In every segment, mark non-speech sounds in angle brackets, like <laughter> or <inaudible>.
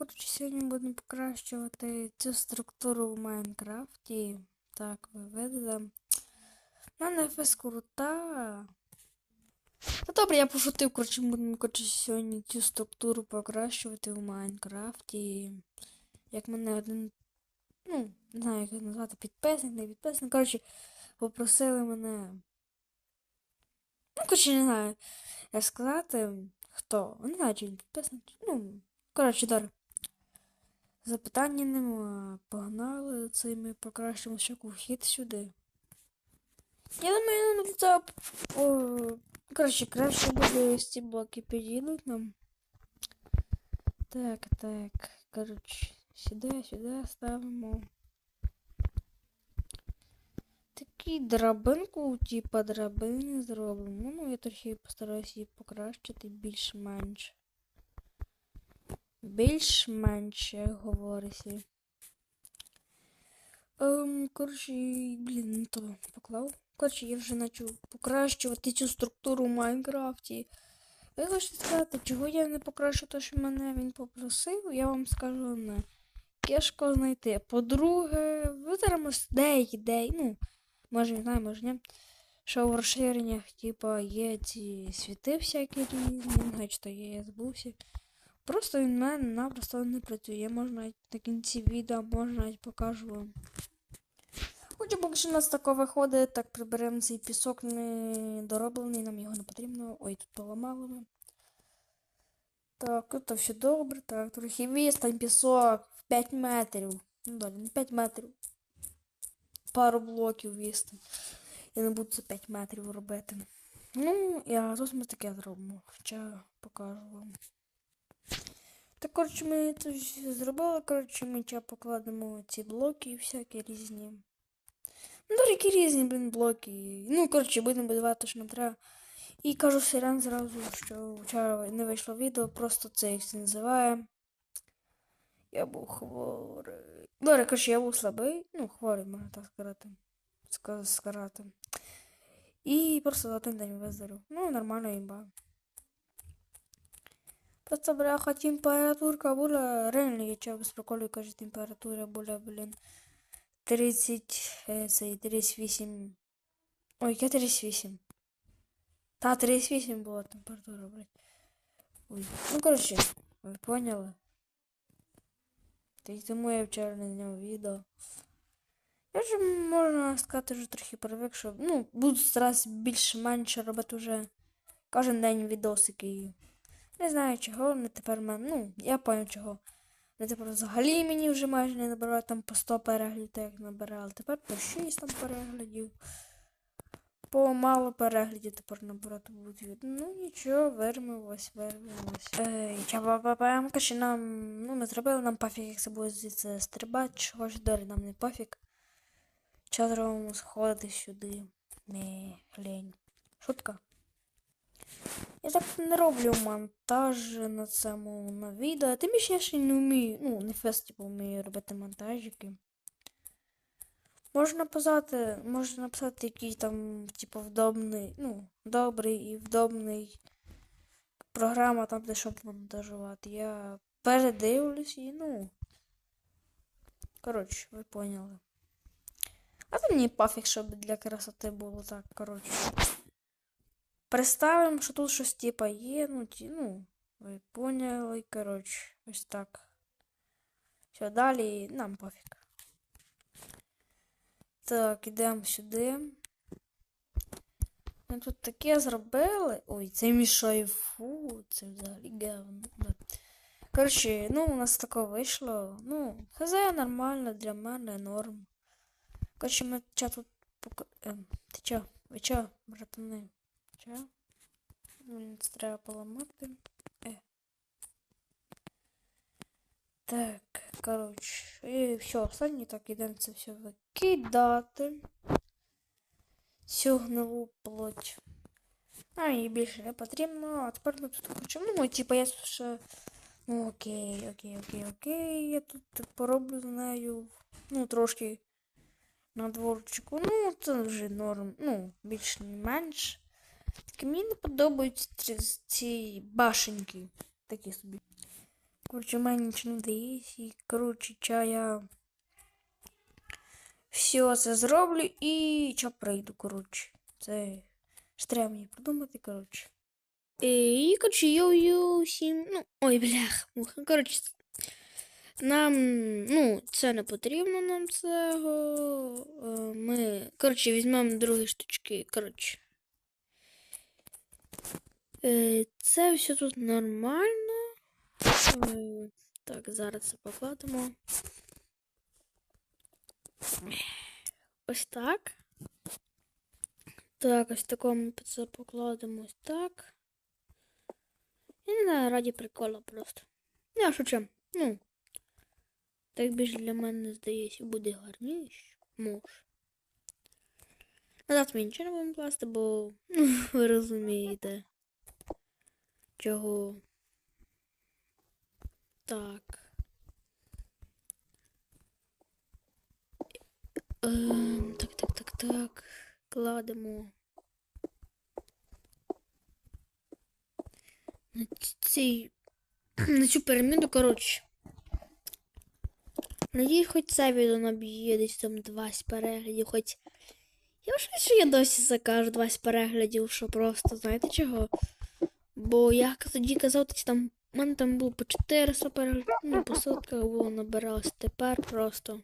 коротше, сьогодні будемо покращувати цю структуру в Майнкрафті. Так, ви видите. У мене фес крута. Та добре, я пошутив, коротше, будемо коротше, сьогодні цю структуру покращувати в Майнкрафті. Як мене один. Ну, не знаю, як назвати, підписник, не підписник. Коротше, попросили мене. Ну, коротше, не знаю, як сказати, хто. Не знаю, чи він підписник. Ну, коротше, добре. Запитання нема. Погнали це ми покращимо щоку вхід сюди. Я думаю, ну, це. О, коротше, краще буде ось ці блоки підійдуть нам. Так, так. Коротше, сюди, сюди ставимо. Такі драбинку, типа драбини зробимо. Ну, я трохи постараюся її покращити більш-менш. Більш-менш, як говориться. Ем, коротше, блін, не то поклав. Коротше, я вже почав покращувати цю структуру в Майнкрафті. Ви хочете сказати, чого я не покращу те, що мене він попросив, я вам скажу не. Кешко знайти. По-друге, ви зараз деякі, деякі, ну, може не знаю, може ні. Що в розширеннях, типа, є ці світи всякі різні, не знаю, чи то є, я забувся. Просто він мене напросто не працює. Можу навіть на кінці відео, може навіть покажу вам. Хоча поки що у нас тако виходить, так приберемо цей пісок недороблений, нам його не потрібно. Ой, тут поламали ми. Так, тут все добре. Так, трохи відстань, пісок в 5 метрів. Ну далі, не 5 метрів. Пару блоків відстань. Я не буду це 5 метрів робити. Ну, я тут ми таке зробимо. Хоча покажу вам. Так, коротше, ми це все зробили. Коротше, ми зараз покладемо ці блоки і всякі різні. Ну, такі різні, блін, блоки. Ну, коротше, будемо будувати, що нам треба. І кажу сирен зразу, що вчора не вийшло відео, просто це це називає. Я був хворий. Добре, коротше, я був слабий, ну, хворий, можна так сказати. Ска- сказати. І просто за один день виздорів. Ну, нормально імба. Просто, бляха, температурка була, реально, я без приколу кажу, температура була, блін, 30, е, цей, 38. Ой, яке 38? Та, 38 була температура, блядь. Ой. Ну, коротше, ви поняли? Та й тому я вчора не зняв відео. Я вже, можна сказати, вже трохи привик, що, ну, буду старатися більш-менше робити вже кожен день відосики. Не знаю чого, не тепер мене. Ну, я поняв чого. Не тепер взагалі мені вже майже не набирають там по 100 переглядів, як набирали. Тепер по 6 там переглядів. По мало переглядів тепер набирати будуть. Ну нічого, вермилось, вермилось. Ей, чабабабам, каже нам. Ну, ми зробили нам пофіг, як це буде звідси стрибати, чого ж далі нам не пофіг. Час зробимо сходити сюди. Не, глянь. Шутка. Я так не роблю монтаж на цьому на відео. Тим більше я ще не вмію. Ну, не фест, типу, вмію робити монтажики. Можна написати, можна написати який там, типу, вдобний, ну, добрий і вдобний програма там, де щоб монтажувати. Я передивлюсь і, ну. Коротше, ви поняли. А то мені пофіг, щоб для красоти було так, коротше. Представимо, що тут щось типа є, ну, ті, ну, ви поняли, коротше, ось так. Все, далі нам пофіг. Так, ідемо сюди. Ми тут таке зробили. Ой, це мішає. Фу, це взагалі говно. Да. Коротше, ну, у нас таке вийшло. Ну, хз нормально для мене, норм. Коротше, ми ча тут. Ем, ти чо? Ви чо, братани? Чо? Блін, це треба поламати. Е. Так, коротше, і все, останнє так ідемо це все викидати. Цю гнилу плоть. А, їй більше не потрібно, а тепер ми тут хочемо. Ну, типа, я ще. Ну, окей, окей, окей, окей. Я тут пороблю з нею. Ну, трошки на дворчику. Ну, це вже норм. Ну, більш не менш. Тільки мені не подобаються ці- башеньки. Такі собі. Коротше, мене нічого не вдається. І, коротше, чая. Все це зроблю і ча прийду, коротше. Це ж треба мені придумати, коротше. І, коротше, йоу-йоу всім. Ну, ой, блях, муха. Коротше, нам, ну, це не потрібно нам цього. Е, Ми, коротше, візьмемо другі штучки. Коротше. Е, Це все тут нормально. Е, Так, зараз це покладемо. Ось так. Так, ось такому це покладемо ось так. Я не знаю, раді прикола просто. Я шучу. Ну. Так більш для мене здається, буде гарніше. Може. Назад ми нічого не будемо класти, бо ну, ви розумієте. Чого. Так. Ем, так, так, так, так. Кладемо. На ц- цій. На цю піраміду, коротше. Надіюсь, хоч це відео наб'є десь там 20 переглядів, хоч. Я вважаю, що я досі закажу 20 переглядів, що просто, знаєте чого? Бо я тоді казав, тоді там. У мене там було по 400 переглядів, ну, по сотках було набиралось. Тепер просто.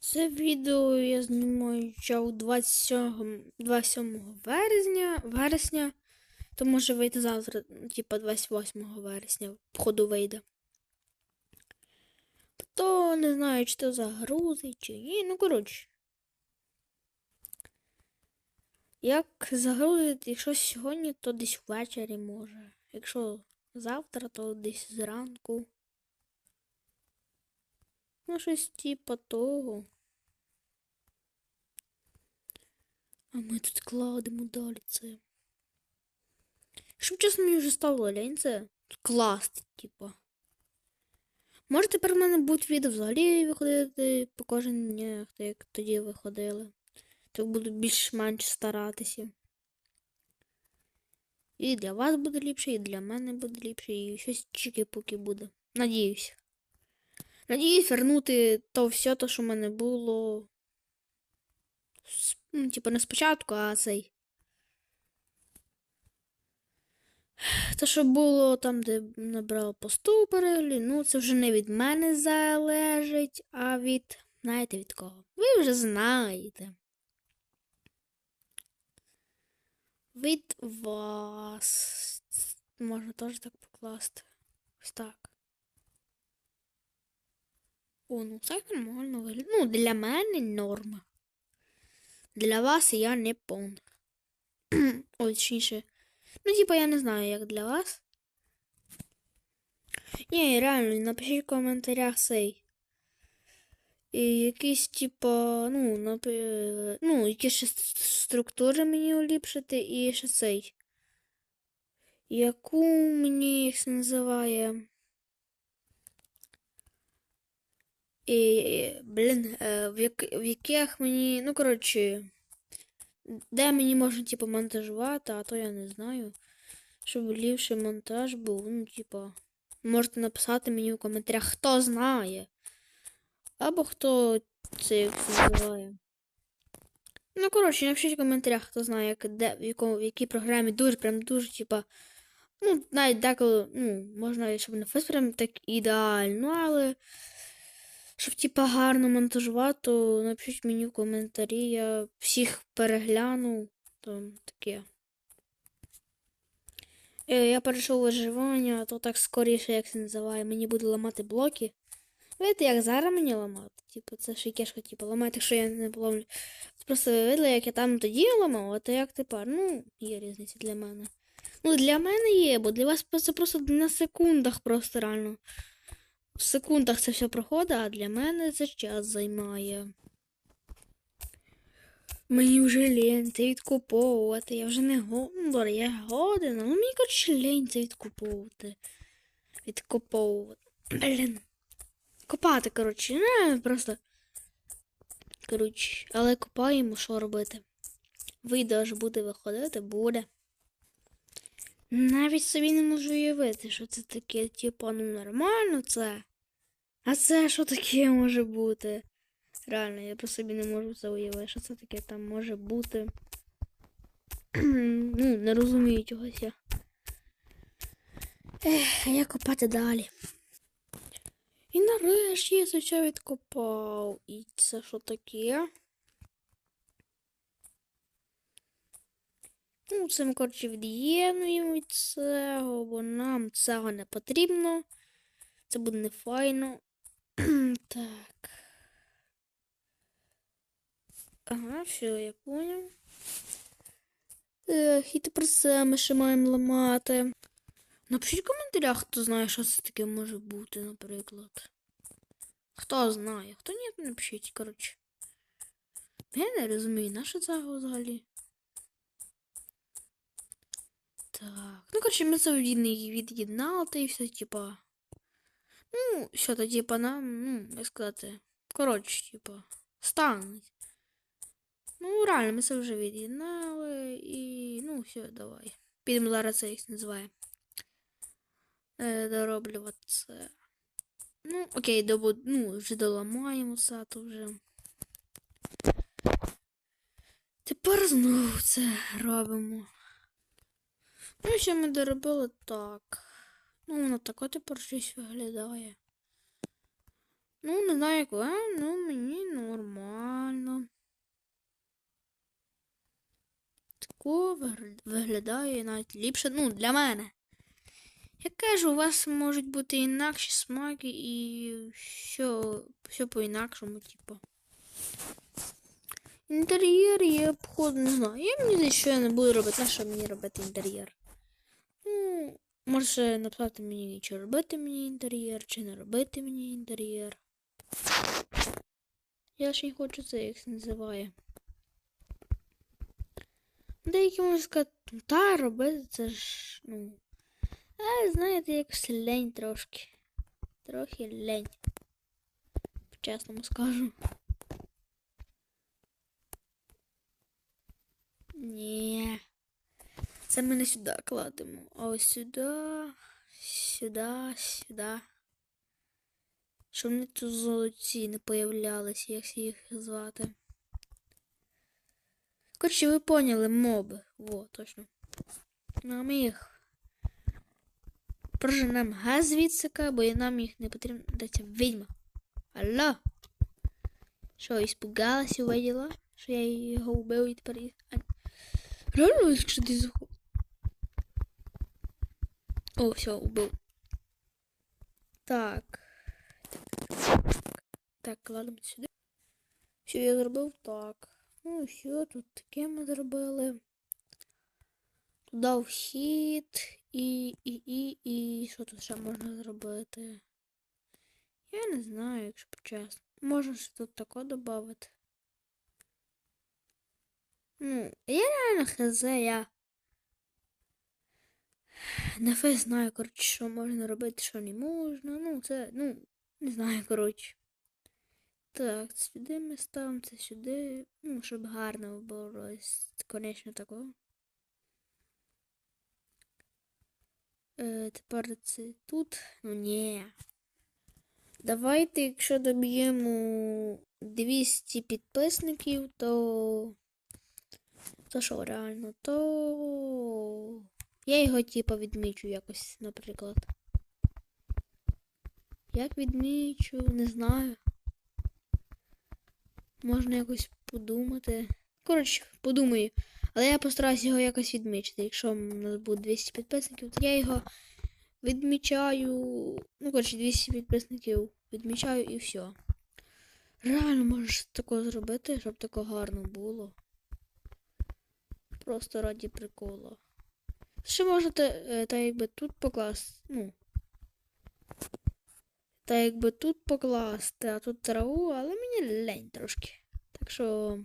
Це відео я знімаю ще 27, 27 вересня, вересня. То може вийти завтра, типа 28 вересня, походу вийде. То не знаю, чи то загрузить, чи ні. Ну, коротше. Як загрузить, якщо сьогодні, то десь ввечері може. Якщо завтра, то десь зранку. Ну, щось типа того. А ми тут кладемо далі це. Щоб чесно, мені вже стало лень це класти, типа. Може тепер в мене будуть відео взагалі виходити по кожен день, як тоді виходили. Так буду більш-менш старатися. І для вас буде ліпше, і для мене буде ліпше, і щось чики-пуки буде. Надіюсь. Надіюсь вернути то все, то, що в мене було. Ну, типу, не спочатку, а цей. Те, що було там, де набрав по 100 ну це вже не від мене залежить, а від. Знаєте від кого? Ви вже знаєте. Від вас. Можна теж так покласти. Ось так. О, ну так нормально виглядає. Ну, для мене норма. Для вас я не пон. Ой, точніше. Ну, типа, я не знаю, як для вас. Ні, реально, напишіть в коментарях цей. Якісь, типа, ну, напи... ну, які ще структури мені уліпшити і ще цей. Яку мені їх називає. І, блін, е, в, як... в яких мені, ну, коротше, де мені можна, типу, монтажувати, а то я не знаю. Щоб ліпший монтаж був, ну, типа, можете написати мені в коментарях, хто знає. Або хто це як називає. Ну, коротше, напишіть в коментарях, хто знає, як, де, в, якому, в якій програмі дуже, прям дуже, типа, ну, навіть деколи, ну, можна, щоб не фест прям так ідеально, але щоб, типа, гарно монтажувати, то напишіть мені в коментарі, я всіх перегляну, там таке. Е, Я перейшов виживання, то так скоріше, як це називає, мені буде ламати блоки. Видите, як зараз мені ламати? Типу, це ж кешка, типу, ламати, якщо я не поламлю. Просто ви видели, як я там тоді ламав, а то як тепер. Ну, є різниця для мене. Ну, для мене є, бо для вас це просто на секундах просто реально. В секундах це все проходить, а для мене це час займає. Мені вже лень це відкуповувати. Я вже не го... ну, я годен, але мені коротше лень це відкуповувати. Відкуповувати. Блін. Копати, коротше, не просто. Коротше, але копаємо, що робити. Відео ж буде виходити, буде. Навіть собі не можу уявити, що це таке, типу, ну нормально це. А це що таке може бути? Реально, я про собі не можу це уявити, що це таке там може бути. <clears throat> ну, не розумію чогось я. Ех, я копати далі. І нарешті я це все відкопав. І це що таке? Ну, це ми, коротше, від'єднуємо від цього, бо нам цього не потрібно. Це буде не файно. так. Ага, все, я понял. Ех, і тепер це ми ще маємо ламати. Напишіть в коментарях, хто знає, що це таке може бути, наприклад. Хто знає, хто ні, напишіть, коротше. Я не розумію, на що це взагалі. Так. Ну, коротше, ми це від- від'єднали та і все, типа. Ну, що то, типа, нам, ну, як сказати. Коротше, типа, стануть. Ну, реально, ми це вже від'єднали і. Ну, все, давай. Підемо зараз це їх називає. Е, дороблювати це. Ну, окей, добу, ну, вже доламаємо це, вже. Тепер знову це робимо. Ну, що ми доробили так. Ну, воно тако тепер щось виглядає. Ну, не знаю як вам, ну мені нормально. Тако виглядає навіть ліпше, ну, для мене. Я кажу, у вас можуть бути інакші смаки і що, все по-інакшому, типу. Інтер'єр я походу не знаю. Я мені що я не буду робити, на що мені робити інтер'єр. Ну, може написати мені, чи робити мені інтер'єр, чи не робити мені інтер'єр. Я ще й хочу це як це називає. Деякі можуть сказати, «Ну, та робити це ж, ну. А знаєте, якось лень трошки. Трохи лень. По-чесному скажу. Ні. Це ми не сюди кладемо. А ось сюди, сюди, сюди. Щоб вони тут золоті не появлялися, як їх звати. Коротше, ви поняли моби. Во, точно. Ну, а їх проженемо газ звідсика, бо нам їх не потрібно. Ця відьма? Алло? Що, іспугалась, увиділа, що я його вбив і тепер. Реально, якщо ти заход. О, все, убив. Так. Так, кладемо сюди. Все, я зробив так. Ну, все, тут таке ми зробили. Туди вхід і, і, і, і. Що тут ще можна зробити? Я не знаю, якщо чесно. Можна ще тут тако додати. Ну, я реально хз, я не фе знаю, коротше, що можна робити, що не можна. Ну, це, ну, не знаю, коротше. Так, сюди ми ставимо, це сюди. Ну, щоб гарно було, конечно, такого. Е, тепер це тут. Ну, ні. Давайте, якщо доб'ємо 200 підписників, то. То що, реально, то. Я його типу відмічу якось, наприклад. Як відмічу, не знаю. Можна якось подумати. Коротше, подумаю. Але я постараюсь його якось відмічити. Якщо у нас буде 200 підписників, то я його відмічаю. Ну, коротше, 200 підписників відмічаю і все. Реально можеш таке зробити, щоб таке гарно було. Просто раді прикола. Ще можете, е, та якби тут покласти, ну. Та якби тут покласти, а тут траву, але мені лень трошки. Так що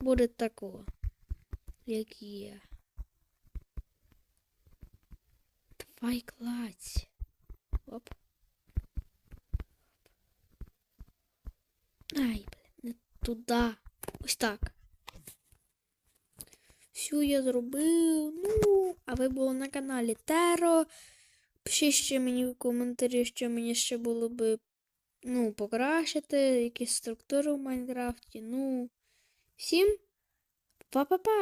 буде тако, як є. Давай кладь. Оп. Ай, блин, не туди. Ось так. Все, цю я зробив. Ну, а ви були на каналі Теро. Пишіть ще мені в коментарі, що мені ще було би ну, покращити, якісь структури в Майнкрафті. Ну, всім па-па-па!